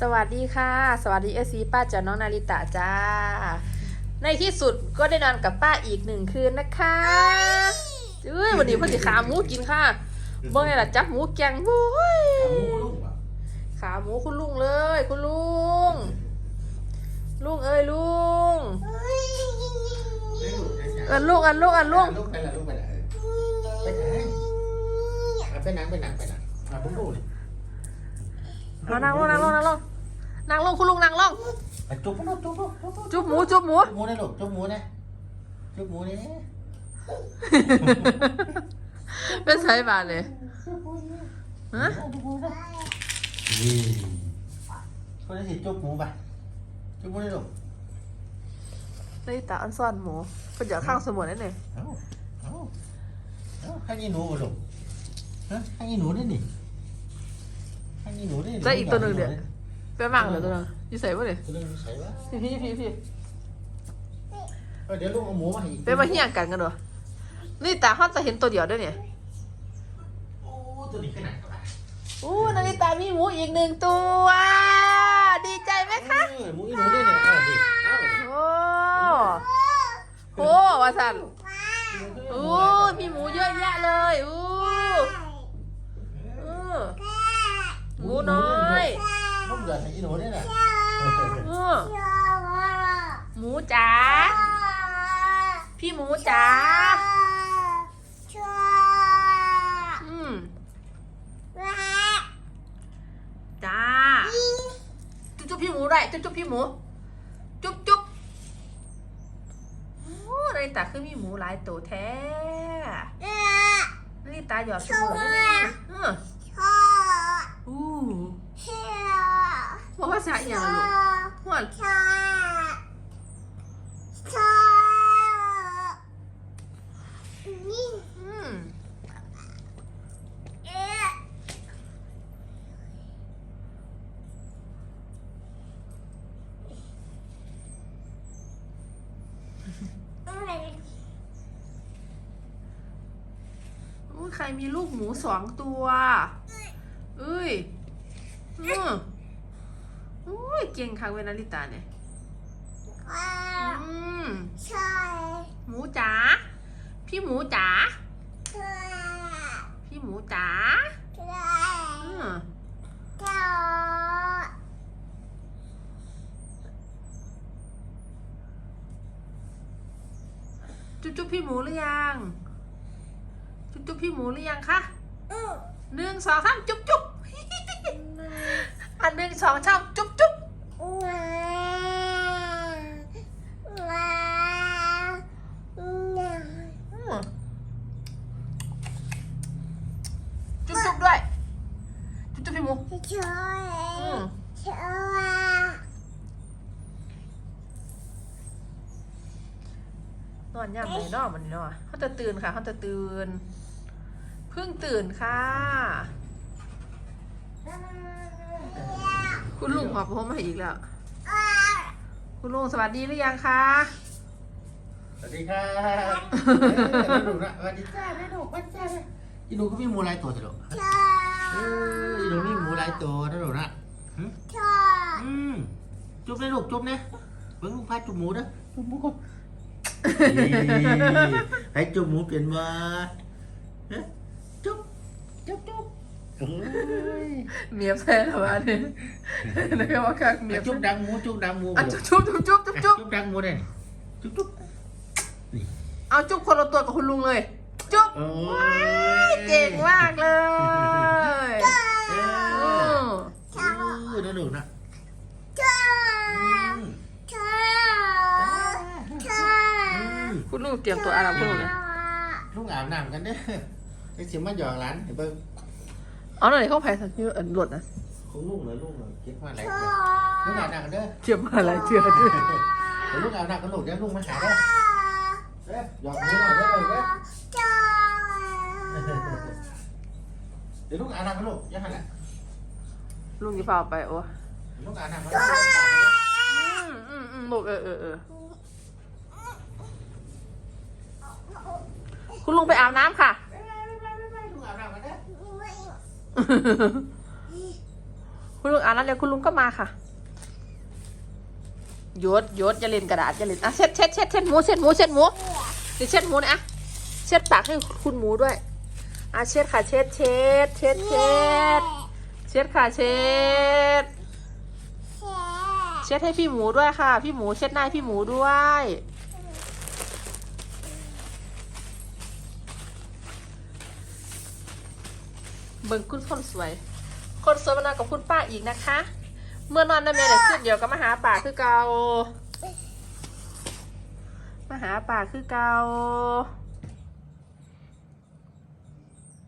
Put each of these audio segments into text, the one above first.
สวัสดีค่ะ สวัสดีเอซีป้าจ๋าน้องนาริตะจ้า ในที่สุดก็ได้นอนกับป้าอีกหนึ่งคืนนะคะเอ้ยวันนี้พ่อสิขาหมูกินค่ะเมื่อไงล่ะจับหมูแกงโว้ยขาหมูคุณลุงเลย คุณลุง ลุงเอ้ยลุงเอันลุงอันลุงอันลุงไปละลูกไปละไปไหนไปไหนไปไหนไปไหนมาพุ่งลูก เอานั่งลงนั่งลงนั่งลงนั่งลงคุณลุงนั่งลงไปจุ๊บลูกจุ๊บลูกจุ๊บหมูจุ๊บหมูจุ๊บหมูนะลูกจุ๊บหมูนะจุ๊บหมูนี่เป็นไสบาทเลยฮะนี่คนนี้สิจุ๊บหมูไปจุ๊บหมูนี่ลูกนาริตะอันซ่อนหมูเป็นอย่างข้างสมุนนั่นเองเอ้าเอ้าเอ้าให้ยี่หนูบ่ลูกฮะให้ยี่หนูนี่นี่ ให้ยี่หนูนี่ได้อีกตัวหนึ่งเดี๋ยวไปมั่งเหรอตัวนึงยี่ใส่ปะเนี่ยตัวนึงใส่วะพี่พี่พี่พี่เออเดี๋ยวลูกเอาหมูมาให้อีกไปมาเฮี้ยงกันกันเหรอนี่ตาฮอดจะเห็นตัวเดียวด้วยเนี่ยโอ้ตัวนี้ขนาดเท่าไหร่อู้นาริตามีหมูอีกหนึ่งตัว ดีใจไหมคะเออหมูอีหนูนี่เนี่ยเอาดิเอาโอ้โหวาสันอู้มีหมูเยอะแยะเลยอู้อู้ หมูน้อยลูกเดือดให้อีหนูนี่แหละอู้หมูจ๋า พี่หมูจ๋า อืมจ้า จุ๊บจุ๊บพี่หมูด้วย จุ๊บจุ๊บพี่หมู จุ๊บจุ๊บโอ้นาริตาคือมีหมูหลายตัวแท้นาริตาหยอดสมุนนั่นเองเอออู้บอกว่าสะอย่างลูกหวนอืมอู้ใครมีลูกหมูสองตัว เอ้ยอืมอุ้ยเก่งคังเวยนาริตาเนี่ยอืมหมูจ๋าพี่หมูจ๋าพี่หมูจ๋าอืมจุ๊บจุ๊บพี่หมูหรือยัง จุ๊บจุ๊บพี่หมูหรือยังคะหนึ่งสองสามจุ๊บจุ๊บอัน หนึ่งสองสามจุ๊บจุ๊บจุ๊บจุ๊บด้วย จุ๊บจุ๊บพี่มูอืมนอนยามไหนนอนมันนี่เนเขาจะตื่นค่ะเขาจะตื่น เพิ่งตื่นค่ะ คุณลุงขอพรมาอีกแล้ว คุณลุงสวัสดีหรือยังคะ สวัสดีครับหนูนะสวัสดีจ้าแม่หนูป้าจ้าอีหนูก็มีหมูหลายตัวสิลูกเอออีหนูมีหมูหลายตัวนะหนูนะหึอืมจุ๊บเลยลูกจุ๊บนะเบิ่งลูกพาจุ๊บหมูนะจุ๊บหมูก่อนให้จุ๊บหมูเปลี่ยนมาฮะจุ๊บจุ๊บจุ๊บ เอ้ยเมียบแพ้แล้ววะเนี่ยนะครับว่าคักเมียบจุ๊บดังหมูจุ๊บดังหมูอะจุ๊บจุ๊บจุ๊บจุ๊บจุ๊บจุ๊บจุ๊บดังหมูเลยจุ๊บจุ๊บเอาจุ๊บคนละตัวกับคุณลุงเลย จุ๊บโอ้ว้ายเก่งมากเลยเออือมเออนะหนูนะอืมอืมคุณลุงเตรียมตัวอาบคุณลุงเลยลูกอาบน้ำกันเด้อไอ้เสียมาหยอกร้านเห็นเบิ่ง เอาหน่อยเข้าไปสักนิดเออหลดนะของลูกเหรอลูกเหรอเก็บมาอะไรกันลูกอาบน้ำกันเด้อเชื่อมาอะไรเชื่อด้วยเดี๋ยวลูกอาบน้ำกันลูกเดี๋ยวลูกมาหาเด้อเด้อหยอกหนูหน่อยเด้อลูกเด้อเดี๋ยวลูกอาบน้ำกันลูกยังไงล่ะลุงจะพาไปโอ้เดี๋ยวลูกอาบน้ำกันอืมอืมอืมลูกเออเออเออคุณลุงไปอาบน้ำค่ะ ลูกอาบน้ำกันเด้อ โคุณลุงอ่านแล้วเดี๋ยวคุณลุงก็มาค่ะยดยดอย่าเล่นกระดาษอย่าเล่นอะเช็ดเช็ดเช็ดเช็ดหมูเช็ดหมูเช็ดหมูเดี๋ยวเช็ดหมูนะอะเช็ดปากให้คุณหมูด้วยอะเช็ดค่ะเช็ดเช็ดเช็ดเช็ดเช็ดค่ะเช็ดเช็ดให้พี่หมูด้วยค่ะ พี่หมูเช็ดหน้าพี่หมูด้วย เบิ่งคุณคนสวย คนสวยมานอนกับคุณป้าอีกนะคะ เมื่อนอนน้ำเมย์เดี๋ยวขึ้นเดี๋ยวก็มาหาป่าคือเกามาหาป่าคือเกา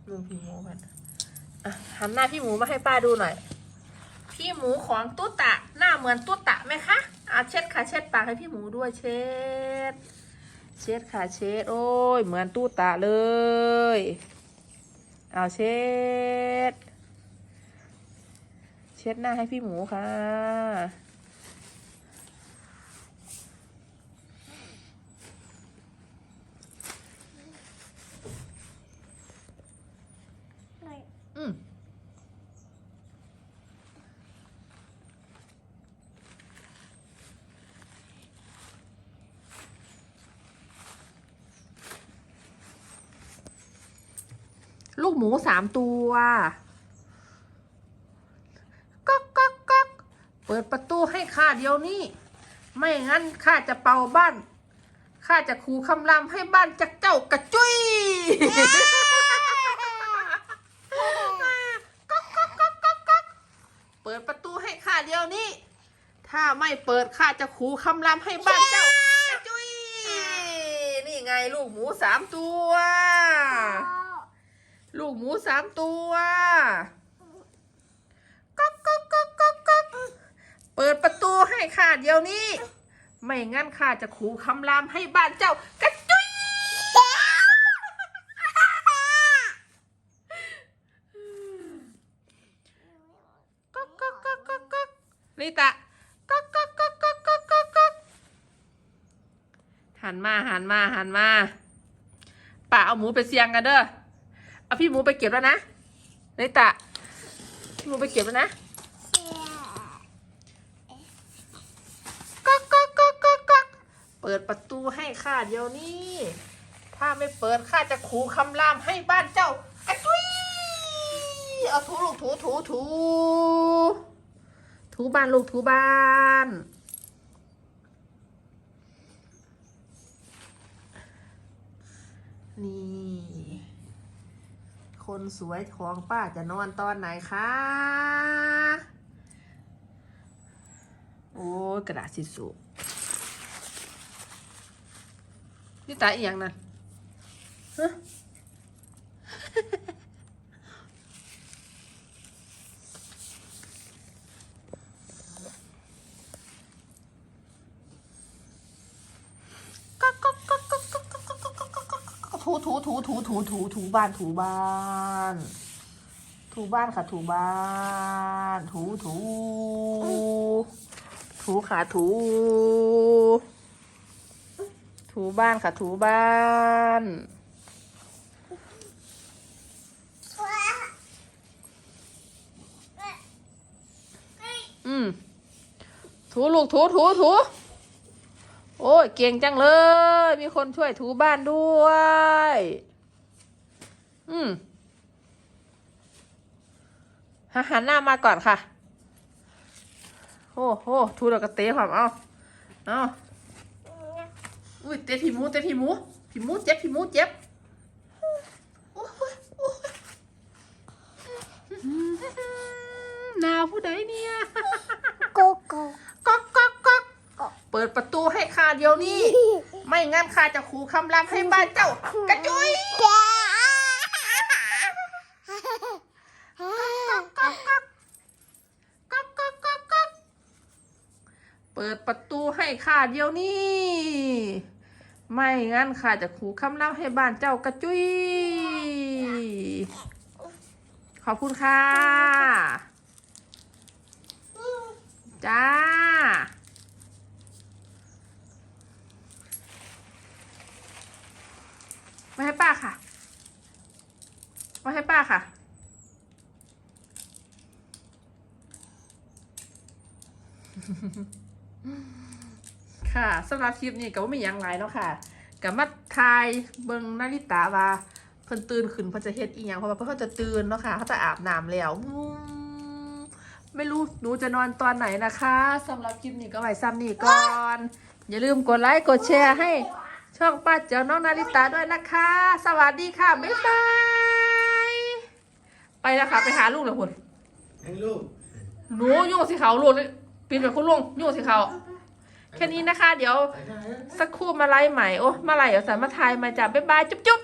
ลุงพี่หมูมันอะหันหน้าพี่หมูมาให้ป้าดูหน่อย พี่หมูของตุ๊ตะ หน้าเหมือนตุ๊ตะไหมคะอะเช็ดค่ะเช็ดปากให้พี่หมูด้วยเช็ด เช็ดค่ะเช็ด โอ้ย เหมือนตุ๊ตะเลย เอาเช็ด เช็ดหน้าให้พี่หมูค่ะ ลูกหมูสามตัวก๊อกก๊อกก๊อกเปิดประตูให้ข้าเดี๋ยวนี้ ไม่งั้นข้าจะเป่าบ้านข้าจะขู่คำรามให้บ้านจักเจ้ากระจุยก๊อกก๊อกก๊อกก๊อกก๊อกเปิดประตูให้ข้าเดี๋ยวนี้ ถ้าไม่เปิดข้าจะขู่คำรามให้บ้านเจ้ากระจุยนี่ไงลูกหมูสามตัว ลูกหมูสามตัวก๊อกก๊อกก๊อกก๊อกก๊อกเปิดประตูให้ข้าเดี๋ยวนี้ ไม่งั้นข้าจะขู่คำรามให้บ้านเจ้ากระจุยก๊อกก๊อกก๊อกก๊อกก๊อกลิตะก๊อกก๊อกก๊อกก๊อกก๊อกก๊อกก๊อกหันมาหันมาหันมาป่าเอาหมูไปเสียงกันเด้อ เอาพี่หมูไปเก็บแล้วนะนายตะพี่หมูไปเก็บแล้วนะก๊อกก๊อกก๊อกก๊อกก๊อกเปิดประตูให้ข้าเดี๋ยวนี้ ถ้าไม่เปิดข้าจะขู่คำรามให้บ้านเจ้ากระจุยเอาถูลูกถูถูถูถูบ้านลูกถูบ้านนี่ คนสวยของป้าจะนอนตอนไหนคะ โอ้กระดาษสิสุนี่ตาอีหยังนั้นฮะ ถูถูถูถูถูบ้านถูบ้าน ถูบ้านค่ะถูบ้าน ถูถูถูค่ะถู ถูบ้านค่ะถูบ้านอืมถูลูกถูถูถู อ้ยเก่งจังเลย มีคนช่วยถูบ้านด้วย อืมหาหันหน้ามาก่อนค่ะ โอ้โหถูดอกกระเตะความเอาเอาอุ้ยเตะพี่หมูเตะพี่หมูพี่หมูเจ็บพี่หมูเจ็บโอ้ยโอ้ยโอ้ยหนาวผู้ใดเนี่ยกูกูก๊อกก๊อกก๊อก เปิดประตูให้ข้าเดี๋ยวนี้ ไม่งั้นข้าจะขู่คำรามให้บ้านเจ้ากระจุยจ้าก๊อกก๊อกก๊อกก๊อกก๊อกก๊อกก๊อกเปิดประตูให้ข้าเดี๋ยวนี้ ไม่งั้นข้าจะขู่คำรามให้บ้านเจ้ากระจุยขอบคุณค่ะ จ้า มาให้ป้าค่ะ มาให้ป้าค่ะ ค่ะ สำหรับคลิปนี้ก็บ่มีหยังหลายเนาะค่ะกับมาทายเบิ่งนาฬิตาว่าเพิ่นตื่นขึ้นเพิ่นจะเฮ็ดอีหยังเพราะว่าเพิ่นเขาจะตื่นเนาะค่ะเขาจะอาบน้ำแล้วอืมไม่รู้หนูจะนอนตอนไหนนะคะสำหรับคลิปนี้ก็ไว้ซ้ำนี้ก่อน อย่าลืมกดไลค์กดแชร์ให้ ช่องป้าเจ้าน้องนาริตาด้วยนะคะ สวัสดีค่ะ บ๊ายบาย ไปแล้วค่ะ ไปหาลูกเลยคุณให้ลูกหนูยุ่งสิเขาลูกเลยปีนไปคุณลุงยุ่งสิเขา แค่นี้นะคะ เดี๋ยวสักครู่มาไล่ใหม่ โอ้มาไล่เดี๋ยวสามมาทายมาจ้ะบ๊ายบาย จุ๊บจุ๊บ